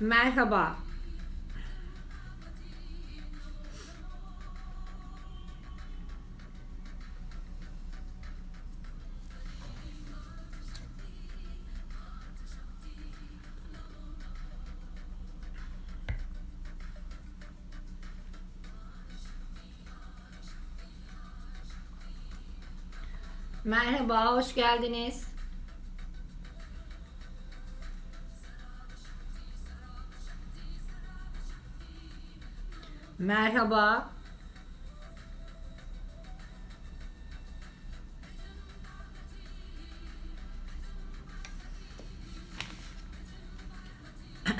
Merhaba. Merhaba, hoş geldiniz. Merhaba.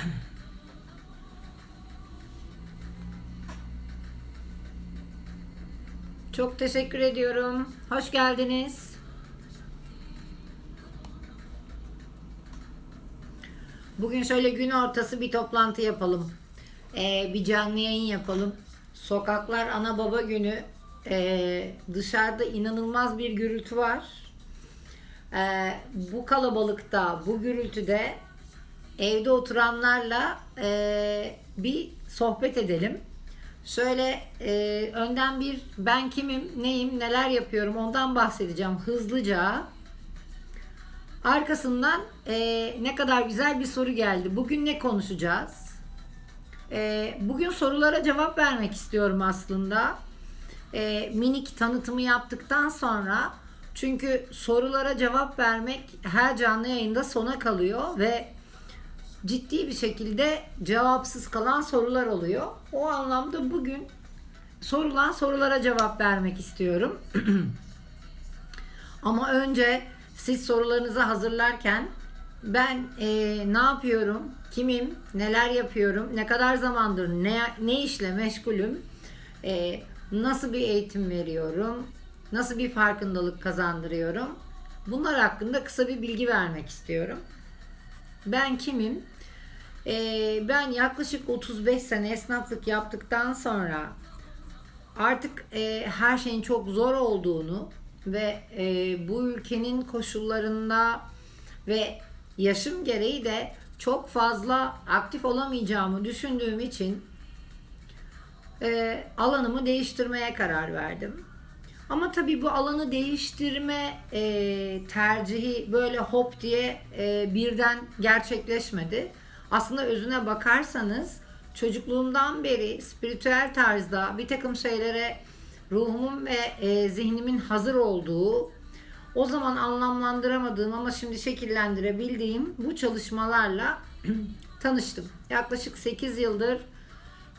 Çok teşekkür ediyorum. Hoş geldiniz. Bugün şöyle gün ortası bir toplantı yapalım. Ee, bir canlı yayın yapalım. Sokaklar ana baba günü. Ee, dışarıda inanılmaz bir gürültü var. Ee, bu kalabalıkta, bu gürültüde evde oturanlarla e, bir sohbet edelim. Şöyle e, önden bir ben kimim, neyim, neler yapıyorum ondan bahsedeceğim hızlıca. Arkasından e, ne kadar güzel bir soru geldi. Bugün ne konuşacağız? E, bugün sorulara cevap vermek istiyorum aslında. E, minik tanıtımı yaptıktan sonra çünkü sorulara cevap vermek her canlı yayında sona kalıyor ve ciddi bir şekilde cevapsız kalan sorular oluyor. O anlamda bugün sorulan sorulara cevap vermek istiyorum. Ama önce siz sorularınızı hazırlarken ben e, ne yapıyorum, kimim, neler yapıyorum, ne kadar zamandır ne, ne işle meşgulüm, e, nasıl bir eğitim veriyorum, nasıl bir farkındalık kazandırıyorum. Bunlar hakkında kısa bir bilgi vermek istiyorum. Ben kimim? Ee, ben yaklaşık 35 sene esnaflık yaptıktan sonra artık e, her şeyin çok zor olduğunu ve e, bu ülkenin koşullarında ve yaşım gereği de çok fazla aktif olamayacağımı düşündüğüm için e, alanımı değiştirmeye karar verdim. Ama tabii bu alanı değiştirme e, tercihi böyle hop diye e, birden gerçekleşmedi. Aslında özüne bakarsanız çocukluğumdan beri spiritüel tarzda bir takım şeylere ruhumun ve e, zihnimin hazır olduğu, o zaman anlamlandıramadığım ama şimdi şekillendirebildiğim bu çalışmalarla tanıştım. Yaklaşık 8 yıldır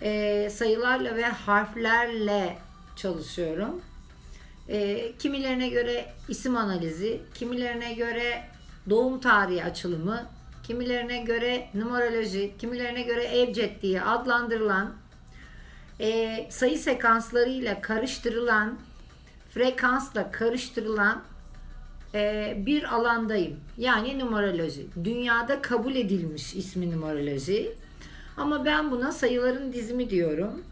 e, sayılarla ve harflerle çalışıyorum. E, kimilerine göre isim analizi, kimilerine göre doğum tarihi açılımı, kimilerine göre numeroloji, kimilerine bir ebced diye adlandırılan e, sayı sekanslarıyla karıştırılan, frekansla karıştırılan bir alandayım. Yani numeroloji. Dünyada kabul edilmiş ismi numeroloji. Ama ben buna sayıların dizimi diyorum.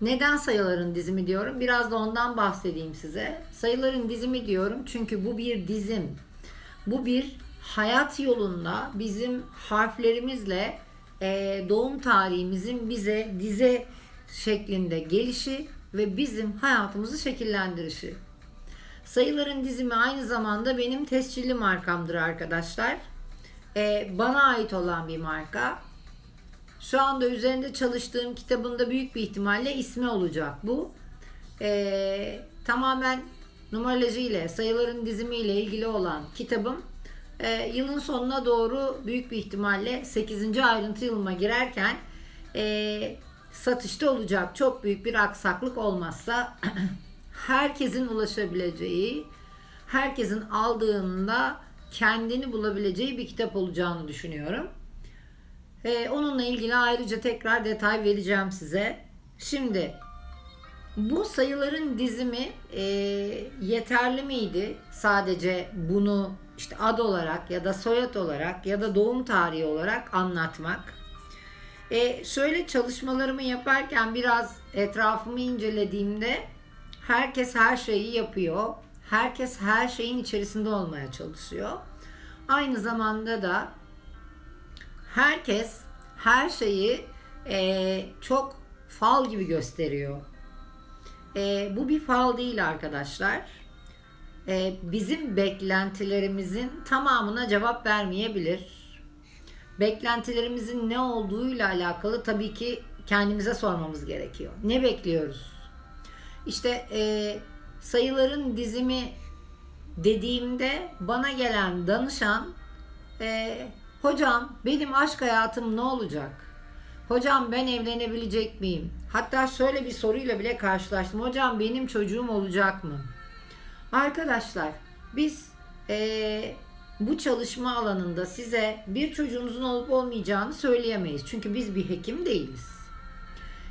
Neden sayıların dizimi diyorum? Biraz da ondan bahsedeyim size. Sayıların dizimi diyorum çünkü bu bir dizim. Bu bir hayat yolunda bizim harflerimizle e, doğum tarihimizin bize dize şeklinde gelişi ve bizim hayatımızı şekillendirişi. Sayıların dizimi aynı zamanda benim tescilli markamdır arkadaşlar. E, bana ait olan bir marka. Şu anda üzerinde çalıştığım kitabında büyük bir ihtimalle ismi olacak bu. E, tamamen numaroloji ile sayıların dizimi ile ilgili olan kitabım e, yılın sonuna doğru büyük bir ihtimalle 8. ayrıntı yılıma girerken e, satışta olacak. Çok büyük bir aksaklık olmazsa herkesin ulaşabileceği, herkesin aldığında kendini bulabileceği bir kitap olacağını düşünüyorum. Ee, onunla ilgili ayrıca tekrar detay vereceğim size. Şimdi bu sayıların dizimi e, yeterli miydi? Sadece bunu işte ad olarak ya da soyad olarak ya da doğum tarihi olarak anlatmak. E, şöyle çalışmalarımı yaparken biraz etrafımı incelediğimde herkes her şeyi yapıyor. Herkes her şeyin içerisinde olmaya çalışıyor. Aynı zamanda da herkes her şeyi e, çok fal gibi gösteriyor. E, bu bir fal değil arkadaşlar. E, bizim beklentilerimizin tamamına cevap vermeyebilir. Beklentilerimizin ne olduğuyla alakalı tabii ki kendimize sormamız gerekiyor. Ne bekliyoruz? İşte e, sayıların dizimi dediğimde bana gelen danışan e, hocam benim aşk hayatım ne olacak? Hocam ben evlenebilecek miyim? Hatta şöyle bir soruyla bile karşılaştım. Hocam benim çocuğum olacak mı? Arkadaşlar biz e, bu çalışma alanında size bir çocuğunuzun olup olmayacağını söyleyemeyiz. Çünkü biz bir hekim değiliz.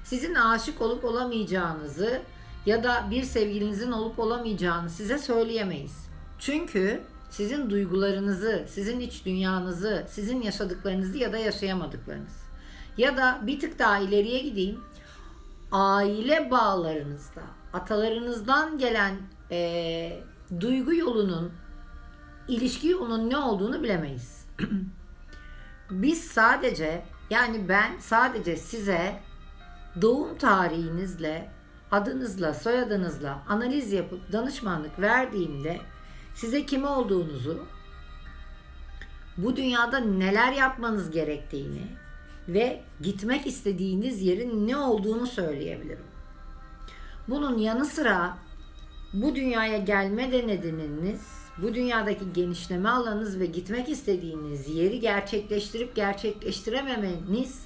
Sizin aşık olup olamayacağınızı ya da bir sevgilinizin olup olamayacağını size söyleyemeyiz. Çünkü sizin duygularınızı, sizin iç dünyanızı, sizin yaşadıklarınızı ya da yaşayamadıklarınız. Ya da bir tık daha ileriye gideyim. Aile bağlarınızda, atalarınızdan gelen e, duygu yolunun, ilişki yolunun ne olduğunu bilemeyiz. Biz sadece, yani ben sadece size doğum tarihinizle, adınızla, soyadınızla analiz yapıp danışmanlık verdiğimde size kim olduğunuzu, bu dünyada neler yapmanız gerektiğini ve gitmek istediğiniz yerin ne olduğunu söyleyebilirim. Bunun yanı sıra bu dünyaya gelme nedeniniz, bu dünyadaki genişleme alanınız ve gitmek istediğiniz yeri gerçekleştirip gerçekleştirememeniz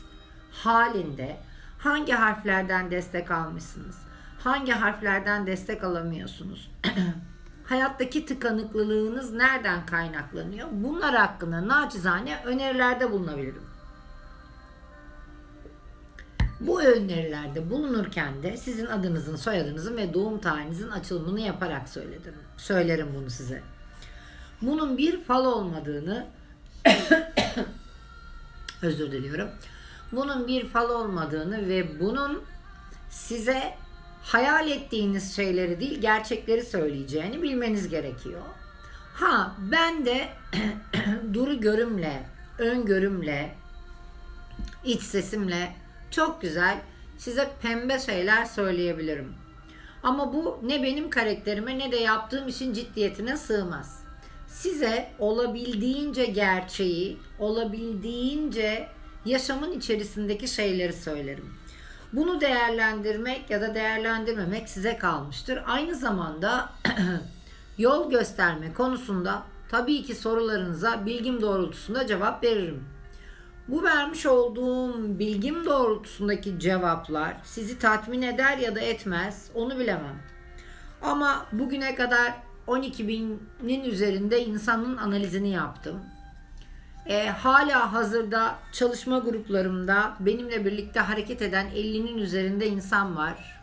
halinde hangi harflerden destek almışsınız? Hangi harflerden destek alamıyorsunuz? Hayattaki tıkanıklılığınız nereden kaynaklanıyor? Bunlar hakkında naçizane önerilerde bulunabilirim. Bu önerilerde bulunurken de sizin adınızın, soyadınızın ve doğum tarihinizin açılımını yaparak söyledim. Söylerim bunu size. Bunun bir fal olmadığını özür diliyorum. Bunun bir fal olmadığını ve bunun size hayal ettiğiniz şeyleri değil gerçekleri söyleyeceğini bilmeniz gerekiyor. Ha ben de duru görümle, öngörümle, iç sesimle çok güzel size pembe şeyler söyleyebilirim. Ama bu ne benim karakterime ne de yaptığım işin ciddiyetine sığmaz. Size olabildiğince gerçeği, olabildiğince yaşamın içerisindeki şeyleri söylerim. Bunu değerlendirmek ya da değerlendirmemek size kalmıştır. Aynı zamanda yol gösterme konusunda tabii ki sorularınıza bilgim doğrultusunda cevap veririm. Bu vermiş olduğum bilgim doğrultusundaki cevaplar sizi tatmin eder ya da etmez onu bilemem. Ama bugüne kadar 12 binin üzerinde insanın analizini yaptım. E, hala hazırda çalışma gruplarımda benimle birlikte hareket eden 50'nin üzerinde insan var.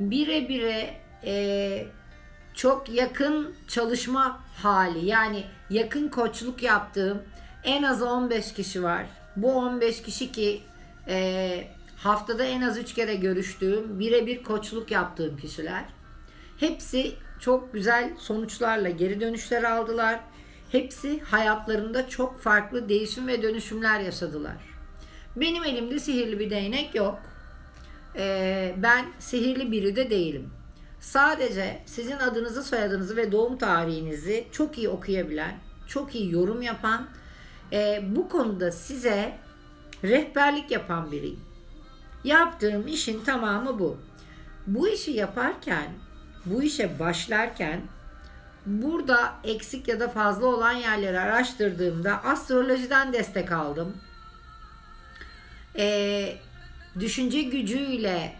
Bire bire e, çok yakın çalışma hali yani yakın koçluk yaptığım en az 15 kişi var. Bu 15 kişi ki e, haftada en az 3 kere görüştüğüm, birebir koçluk yaptığım kişiler. Hepsi çok güzel sonuçlarla geri dönüşler aldılar. Hepsi hayatlarında çok farklı değişim ve dönüşümler yaşadılar. Benim elimde sihirli bir değnek yok. Ee, ben sihirli biri de değilim. Sadece sizin adınızı, soyadınızı ve doğum tarihinizi çok iyi okuyabilen, çok iyi yorum yapan, e, bu konuda size rehberlik yapan biriyim. Yaptığım işin tamamı bu. Bu işi yaparken, bu işe başlarken burada eksik ya da fazla olan yerleri araştırdığımda astrolojiden destek aldım. E, düşünce gücüyle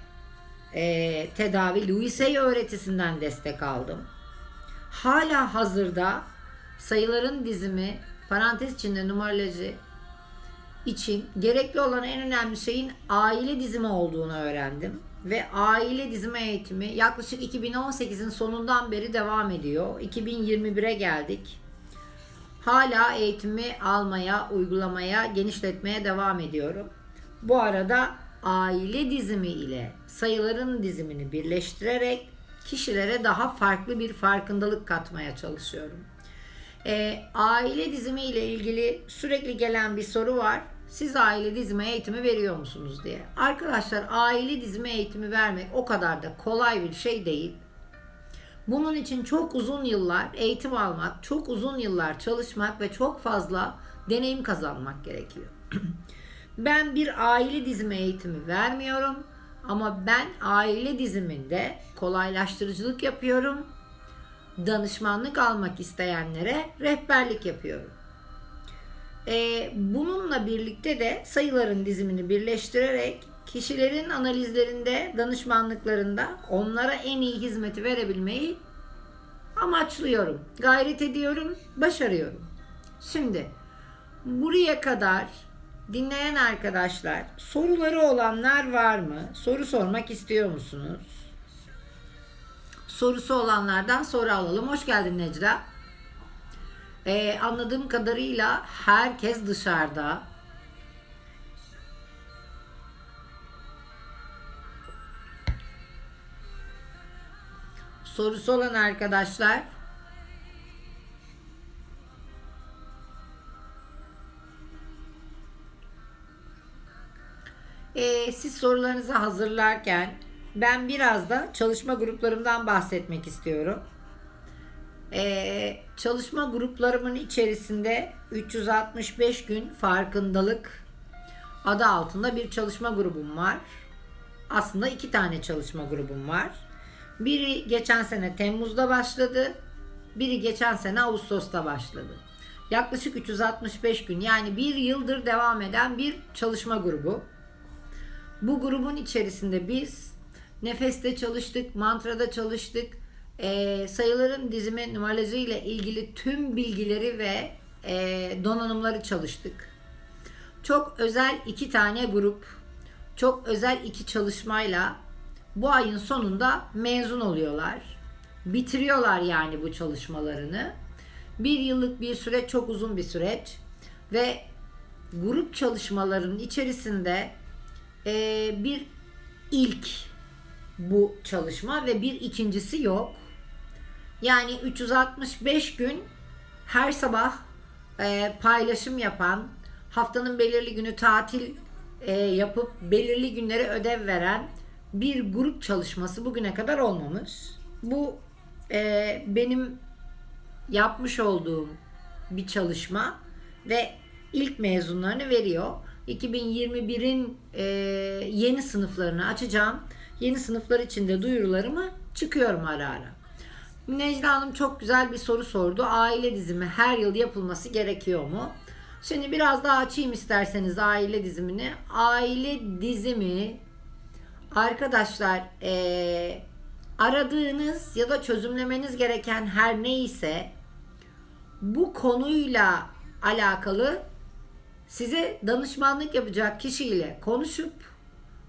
e, tedavi Louis Hay öğretisinden destek aldım. Hala hazırda sayıların dizimi parantez içinde numaroloji için gerekli olan en önemli şeyin aile dizimi olduğunu öğrendim. Ve aile dizimi eğitimi yaklaşık 2018'in sonundan beri devam ediyor. 2021'e geldik. Hala eğitimi almaya, uygulamaya, genişletmeye devam ediyorum. Bu arada aile dizimi ile sayıların dizimini birleştirerek kişilere daha farklı bir farkındalık katmaya çalışıyorum. Ee, aile dizimi ile ilgili sürekli gelen bir soru var. Siz aile dizimi eğitimi veriyor musunuz diye. Arkadaşlar aile dizimi eğitimi vermek o kadar da kolay bir şey değil. Bunun için çok uzun yıllar eğitim almak, çok uzun yıllar çalışmak ve çok fazla deneyim kazanmak gerekiyor. ben bir aile dizimi eğitimi vermiyorum ama ben aile diziminde kolaylaştırıcılık yapıyorum. Danışmanlık almak isteyenlere rehberlik yapıyorum. Ee, bununla birlikte de sayıların dizimini birleştirerek kişilerin analizlerinde, danışmanlıklarında onlara en iyi hizmeti verebilmeyi amaçlıyorum. Gayret ediyorum, başarıyorum. Şimdi buraya kadar dinleyen arkadaşlar soruları olanlar var mı? Soru sormak istiyor musunuz? Sorusu olanlardan soru alalım. Hoş geldin Necla. Ee, anladığım kadarıyla herkes dışarıda. Sorusu olan arkadaşlar Ee, siz sorularınızı hazırlarken ben biraz da çalışma gruplarımdan bahsetmek istiyorum. Ee, çalışma gruplarımın içerisinde 365 gün farkındalık adı altında bir çalışma grubum var. Aslında iki tane çalışma grubum var. Biri geçen sene Temmuz'da başladı. Biri geçen sene Ağustos'ta başladı. Yaklaşık 365 gün yani bir yıldır devam eden bir çalışma grubu. Bu grubun içerisinde biz nefeste çalıştık, mantrada çalıştık, e, sayıların dizimi numaroloji ile ilgili tüm bilgileri ve e, donanımları çalıştık. Çok özel iki tane grup, çok özel iki çalışmayla bu ayın sonunda mezun oluyorlar. Bitiriyorlar yani bu çalışmalarını. Bir yıllık bir süreç çok uzun bir süreç ve grup çalışmalarının içerisinde e, bir ilk bu çalışma ve bir ikincisi yok. Yani 365 gün her sabah e, paylaşım yapan, haftanın belirli günü tatil e, yapıp belirli günleri ödev veren bir grup çalışması bugüne kadar olmamış. Bu e, benim yapmış olduğum bir çalışma ve ilk mezunlarını veriyor. 2021'in e, yeni sınıflarını açacağım. Yeni sınıflar içinde duyurularımı çıkıyorum ara ara. Necla Hanım çok güzel bir soru sordu. Aile dizimi her yıl yapılması gerekiyor mu? Şimdi biraz daha açayım isterseniz aile dizimini. Aile dizimi arkadaşlar e, aradığınız ya da çözümlemeniz gereken her neyse bu konuyla alakalı size danışmanlık yapacak kişiyle konuşup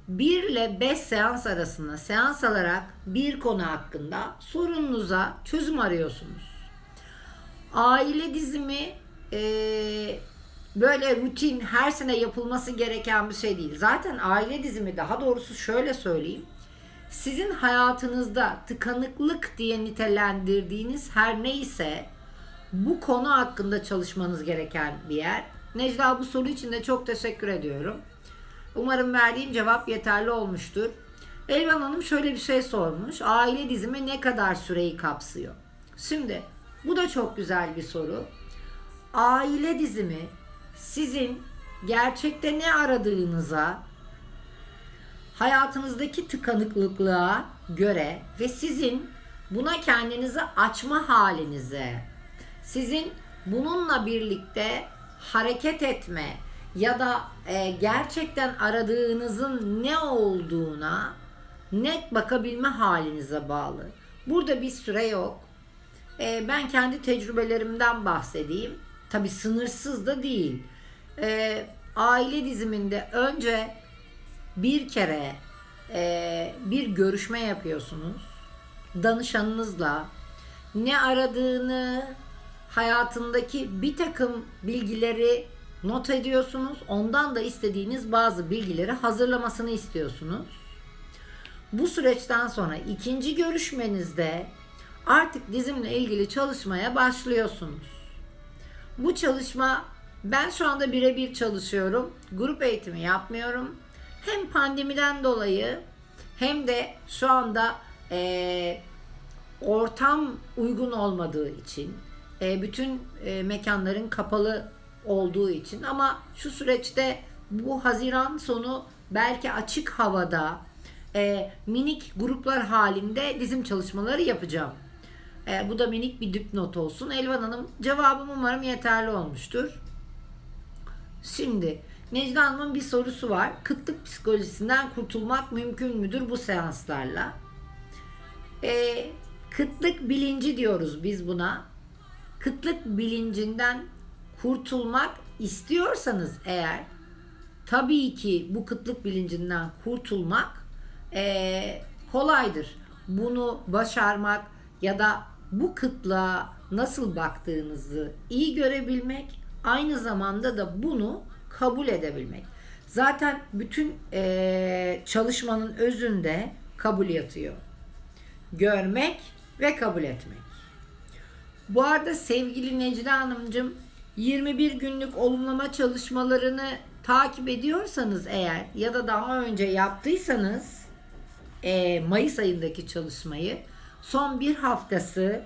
1 ile 5 seans arasında seans alarak bir konu hakkında sorununuza çözüm arıyorsunuz. Aile dizimi e, böyle rutin her sene yapılması gereken bir şey değil. Zaten aile dizimi daha doğrusu şöyle söyleyeyim. Sizin hayatınızda tıkanıklık diye nitelendirdiğiniz her neyse bu konu hakkında çalışmanız gereken bir yer. Necla bu soru için de çok teşekkür ediyorum. Umarım verdiğim cevap yeterli olmuştur. Elvan Hanım şöyle bir şey sormuş. Aile dizimi ne kadar süreyi kapsıyor? Şimdi bu da çok güzel bir soru. Aile dizimi sizin gerçekte ne aradığınıza, hayatınızdaki tıkanıklıklığa göre ve sizin buna kendinizi açma halinize, sizin bununla birlikte hareket etme ya da e, gerçekten aradığınızın ne olduğuna net bakabilme halinize bağlı. Burada bir süre yok. E, ben kendi tecrübelerimden bahsedeyim. Tabi sınırsız da değil. E, aile diziminde önce bir kere e, bir görüşme yapıyorsunuz. Danışanınızla ne aradığını, hayatındaki bir takım bilgileri not ediyorsunuz. Ondan da istediğiniz bazı bilgileri hazırlamasını istiyorsunuz. Bu süreçten sonra ikinci görüşmenizde artık dizimle ilgili çalışmaya başlıyorsunuz. Bu çalışma ben şu anda birebir çalışıyorum. Grup eğitimi yapmıyorum. Hem pandemiden dolayı hem de şu anda eee, ortam uygun olmadığı için e, bütün e, mekanların kapalı olduğu için ama şu süreçte bu Haziran sonu belki açık havada e, minik gruplar halinde dizim çalışmaları yapacağım. E, bu da minik bir dipnot olsun. Elvan Hanım cevabım umarım yeterli olmuştur. Şimdi Necla Hanım'ın bir sorusu var. Kıtlık psikolojisinden kurtulmak mümkün müdür bu seanslarla? E, kıtlık bilinci diyoruz biz buna. Kıtlık bilincinden kurtulmak istiyorsanız eğer tabii ki bu kıtlık bilincinden kurtulmak eee, kolaydır. Bunu başarmak ya da bu kıtlığa nasıl baktığınızı iyi görebilmek aynı zamanda da bunu kabul edebilmek. Zaten bütün eee, çalışmanın özünde kabul yatıyor. Görmek ve kabul etmek. Bu arada sevgili Necla Hanımcığım 21 günlük olumlama çalışmalarını takip ediyorsanız eğer ya da daha önce yaptıysanız e, Mayıs ayındaki çalışmayı son bir haftası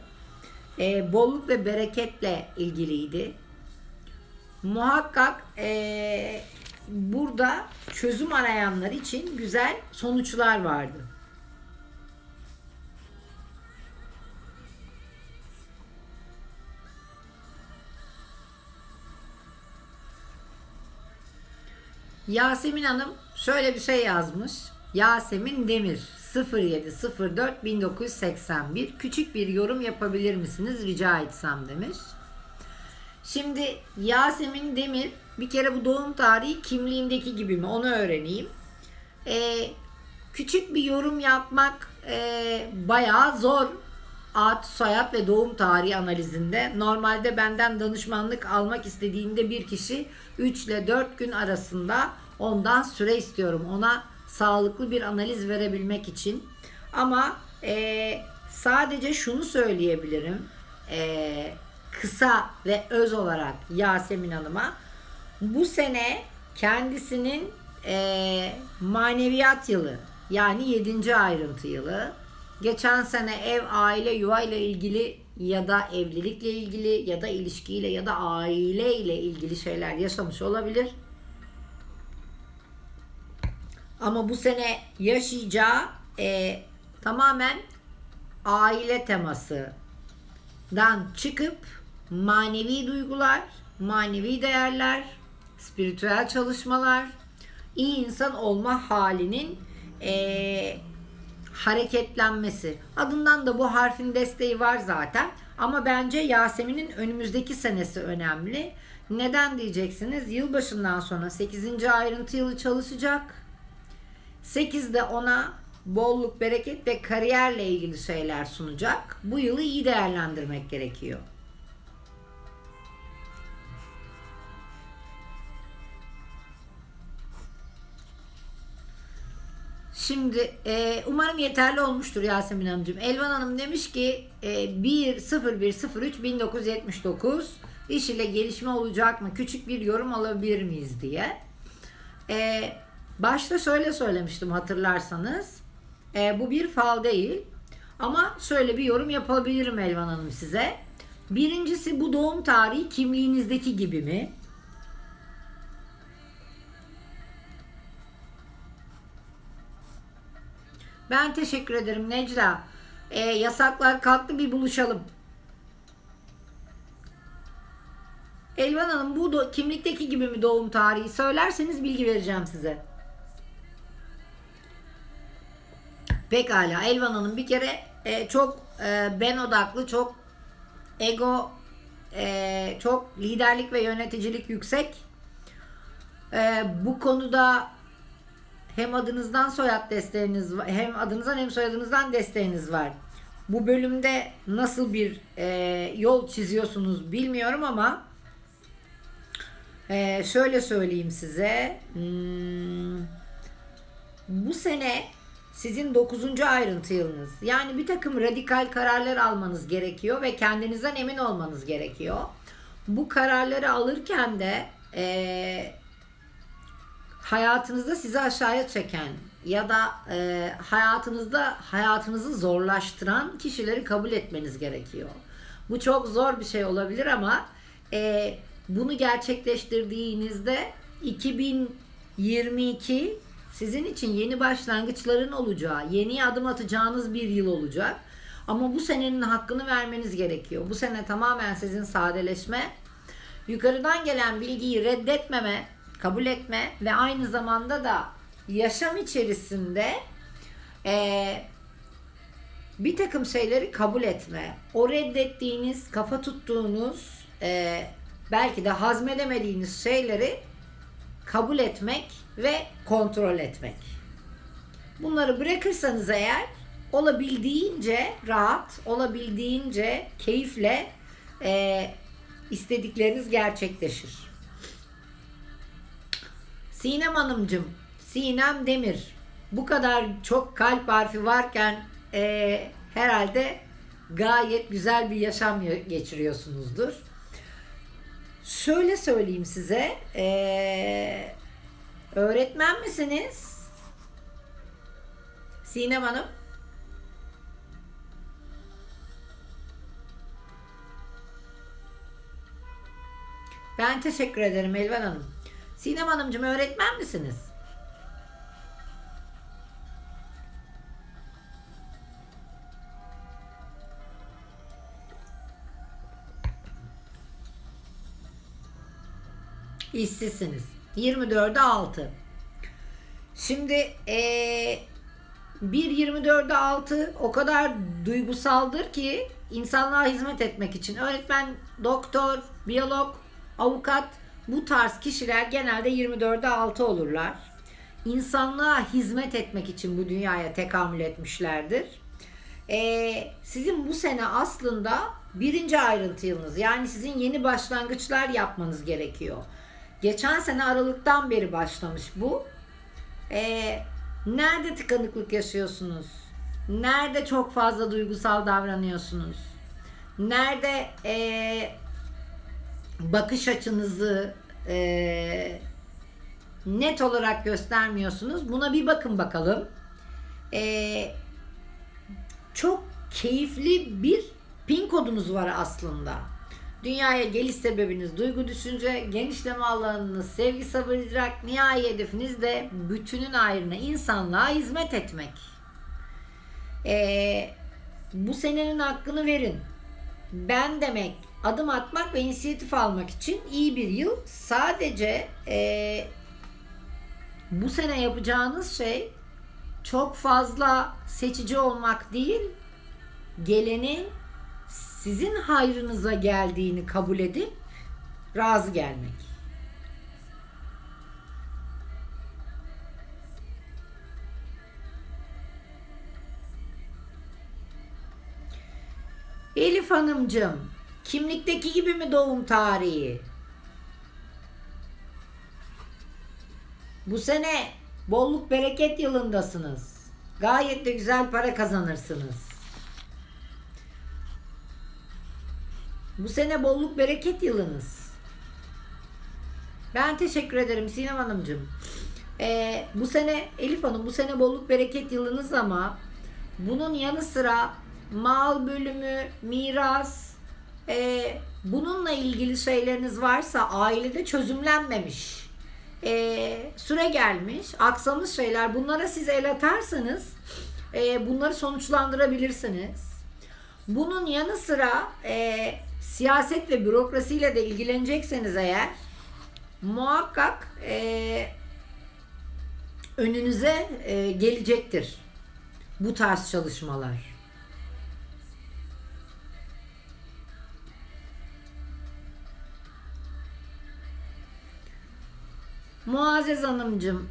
e, bolluk ve bereketle ilgiliydi. Muhakkak e, burada çözüm arayanlar için güzel sonuçlar vardı. Yasemin Hanım şöyle bir şey yazmış. Yasemin Demir 0704 1981 küçük bir yorum yapabilir misiniz rica etsem demiş. Şimdi Yasemin Demir bir kere bu doğum tarihi kimliğindeki gibi mi onu öğreneyim. Ee, küçük bir yorum yapmak e, bayağı zor ad, soyad ve doğum tarihi analizinde. Normalde benden danışmanlık almak istediğinde bir kişi 3 ile 4 gün arasında ondan süre istiyorum. Ona sağlıklı bir analiz verebilmek için. Ama e, sadece şunu söyleyebilirim. E, kısa ve öz olarak Yasemin Hanım'a bu sene kendisinin e, maneviyat yılı yani 7. ayrıntı yılı geçen sene ev, aile, yuva ile ilgili ya da evlilikle ilgili ya da ilişkiyle ya da aile ile ilgili şeyler yaşamış olabilir. Ama bu sene yaşayacağı e, tamamen aile temasından çıkıp manevi duygular, manevi değerler, spiritüel çalışmalar, iyi insan olma halinin e, hareketlenmesi. Adından da bu harfin desteği var zaten. Ama bence Yasemin'in önümüzdeki senesi önemli. Neden diyeceksiniz? Yılbaşından sonra 8. ayrıntı yılı çalışacak. 8'de ona bolluk, bereket ve kariyerle ilgili şeyler sunacak. Bu yılı iyi değerlendirmek gerekiyor. Şimdi e, umarım yeterli olmuştur Yasemin Hanımcığım. Elvan Hanım demiş ki e, 1 0103 1979 iş ile gelişme olacak mı? Küçük bir yorum alabilir miyiz diye. E, başta şöyle söylemiştim hatırlarsanız. E, bu bir fal değil. Ama şöyle bir yorum yapabilirim Elvan Hanım size. Birincisi bu doğum tarihi kimliğinizdeki gibi mi? Ben teşekkür ederim Necla. Ee, yasaklar kalktı bir buluşalım. Elvan Hanım bu do- kimlikteki gibi mi doğum tarihi söylerseniz bilgi vereceğim size. Pekala Elvan Hanım bir kere e, çok e, ben odaklı, çok ego, e, çok liderlik ve yöneticilik yüksek. E, bu konuda hem adınızdan soyad desteğiniz hem adınızdan hem soyadınızdan desteğiniz var. Bu bölümde nasıl bir e, yol çiziyorsunuz bilmiyorum ama e, şöyle söyleyeyim size. Hmm, bu sene sizin 9. ayrıntı yılınız. Yani bir takım radikal kararlar almanız gerekiyor ve kendinizden emin olmanız gerekiyor. bu kararları alırken de e, hayatınızda sizi aşağıya çeken ya da e, hayatınızda hayatınızı zorlaştıran kişileri kabul etmeniz gerekiyor. Bu çok zor bir şey olabilir ama e, bunu gerçekleştirdiğinizde 2022 sizin için yeni başlangıçların olacağı, yeni adım atacağınız bir yıl olacak. Ama bu senenin hakkını vermeniz gerekiyor. Bu sene tamamen sizin sadeleşme, yukarıdan gelen bilgiyi reddetmeme, kabul etme ve aynı zamanda da yaşam içerisinde eee bir takım şeyleri kabul etme. O reddettiğiniz, kafa tuttuğunuz, e, belki de hazmedemediğiniz şeyleri kabul etmek ve kontrol etmek. Bunları bırakırsanız eğer olabildiğince rahat, olabildiğince keyifle e, istedikleriniz gerçekleşir. Sinem Hanımcım, Sinem Demir. Bu kadar çok kalp harfi varken e, herhalde gayet güzel bir yaşam geçiriyorsunuzdur. Şöyle söyleyeyim size, e, öğretmen misiniz? Sinem Hanım. Ben teşekkür ederim Elvan Hanım. Sinem Hanımcığım öğretmen misiniz? İşsizsiniz. 24'e 6. Şimdi ee, 1.24'e 6 o kadar duygusaldır ki insanlığa hizmet etmek için. Öğretmen, doktor, biyolog, avukat bu tarz kişiler genelde 24'e 6 olurlar. İnsanlığa hizmet etmek için bu dünyaya tekamül etmişlerdir. Ee, sizin bu sene aslında birinci ayrıntı yılınız. Yani sizin yeni başlangıçlar yapmanız gerekiyor. Geçen sene Aralık'tan beri başlamış bu. Ee, nerede tıkanıklık yaşıyorsunuz? Nerede çok fazla duygusal davranıyorsunuz? Nerede ee, bakış açınızı e, net olarak göstermiyorsunuz. Buna bir bakın bakalım. E, çok keyifli bir pin kodunuz var aslında. Dünyaya geliş sebebiniz duygu, düşünce, genişleme alanınız, sevgi, sabır, idrak, nihai hedefiniz de bütünün ayrına insanlığa hizmet etmek. Ee, bu senenin hakkını verin. Ben demek, adım atmak ve inisiyatif almak için iyi bir yıl. Sadece ee, bu sene yapacağınız şey çok fazla seçici olmak değil, gelenin sizin hayrınıza geldiğini kabul edip razı gelmek. Elif Hanımcığım, kimlikteki gibi mi doğum tarihi? Bu sene bolluk bereket yılındasınız. Gayet de güzel para kazanırsınız. Bu sene bolluk bereket yılınız. Ben teşekkür ederim Sinem Hanımcığım. Ee, bu sene Elif Hanım bu sene bolluk bereket yılınız ama bunun yanı sıra mal bölümü, miras, e, bununla ilgili şeyleriniz varsa ailede çözümlenmemiş. E, süre gelmiş, aksamış şeyler. Bunlara siz el atarsanız e, bunları sonuçlandırabilirsiniz. Bunun yanı sıra e, siyaset ve bürokrasiyle de ilgilenecekseniz eğer muhakkak e, önünüze e, gelecektir bu tarz çalışmalar. Muazzez Hanımcığım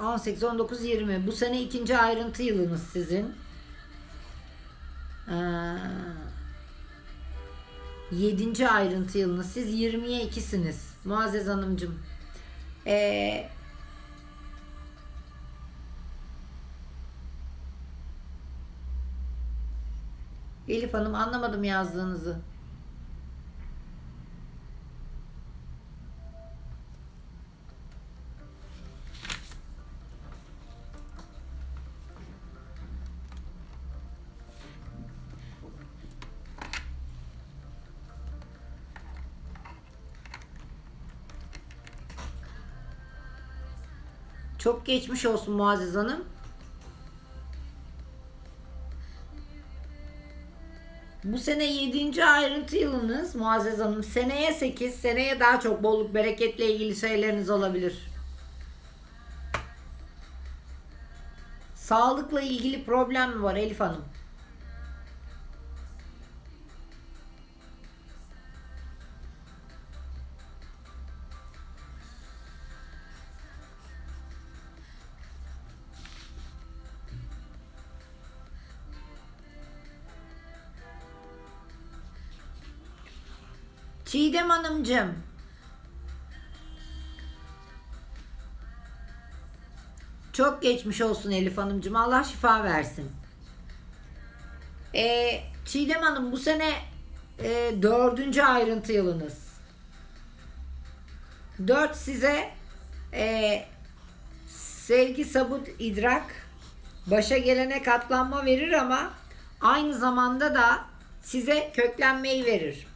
18, 19, 20. Bu sene ikinci ayrıntı yılınız sizin. Ee, yedinci ayrıntı yılınız. Siz 20'ye 2'siniz. Muazzez Hanımcığım. Ee, Elif Hanım anlamadım yazdığınızı. Çok geçmiş olsun Muazzez Hanım. Bu sene 7. ayrıntı yılınız Muazzez Hanım. Seneye 8, seneye daha çok bolluk bereketle ilgili şeyleriniz olabilir. Sağlıkla ilgili problem mi var Elif Hanım? Çiğdem Hanımcığım. Çok geçmiş olsun Elif Hanımcığım. Allah şifa versin. Ee, Çiğdem Hanım bu sene e, dördüncü ayrıntı yılınız. Dört size e, sevgi, sabut, idrak, başa gelene katlanma verir ama aynı zamanda da size köklenmeyi verir.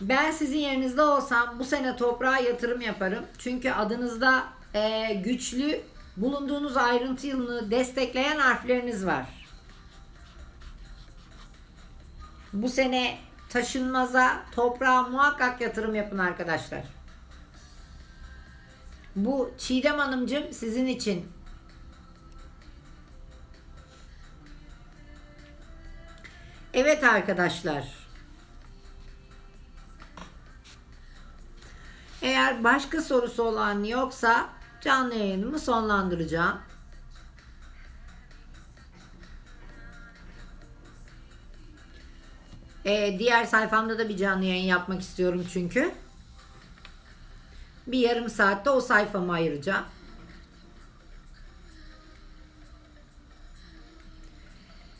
Ben sizin yerinizde olsam bu sene toprağa yatırım yaparım. Çünkü adınızda e, güçlü bulunduğunuz ayrıntı yılını destekleyen harfleriniz var. Bu sene taşınmaza, toprağa muhakkak yatırım yapın arkadaşlar. Bu Çiğdem Hanımcığım sizin için. Evet arkadaşlar. Eğer başka sorusu olan yoksa canlı yayınımı sonlandıracağım. Ee, diğer sayfamda da bir canlı yayın yapmak istiyorum çünkü. Bir yarım saatte o sayfamı ayıracağım.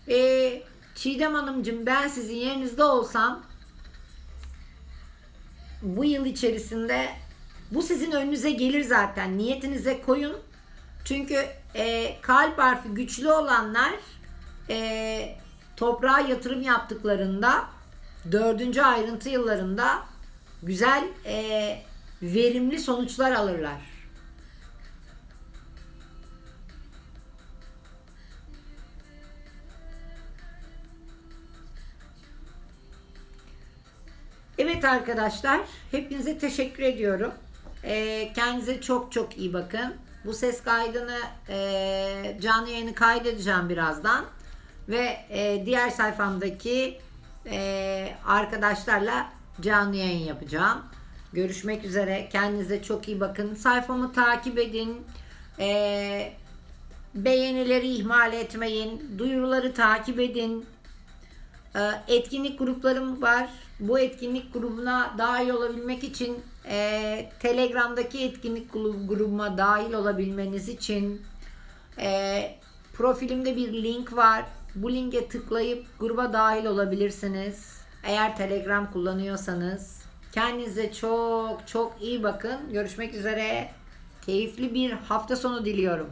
Ee, Çiğdem Hanımcığım ben sizin yerinizde olsam bu yıl içerisinde bu sizin önünüze gelir zaten. Niyetinize koyun. Çünkü e, kalp harfi güçlü olanlar e, toprağa yatırım yaptıklarında dördüncü ayrıntı yıllarında güzel e, verimli sonuçlar alırlar. Evet arkadaşlar, hepinize teşekkür ediyorum. Ee, kendinize çok çok iyi bakın. Bu ses kaydını e, canlı yayını kaydedeceğim birazdan. Ve e, diğer sayfamdaki e, arkadaşlarla canlı yayın yapacağım. Görüşmek üzere. Kendinize çok iyi bakın. Sayfamı takip edin. E, beğenileri ihmal etmeyin. Duyuruları takip edin. Ee, etkinlik gruplarım var. Bu etkinlik grubuna dahil olabilmek için e, Telegram'daki etkinlik gru- grubuma dahil olabilmeniz için e, profilimde bir link var. Bu linke tıklayıp gruba dahil olabilirsiniz. Eğer Telegram kullanıyorsanız. Kendinize çok çok iyi bakın. Görüşmek üzere. Keyifli bir hafta sonu diliyorum.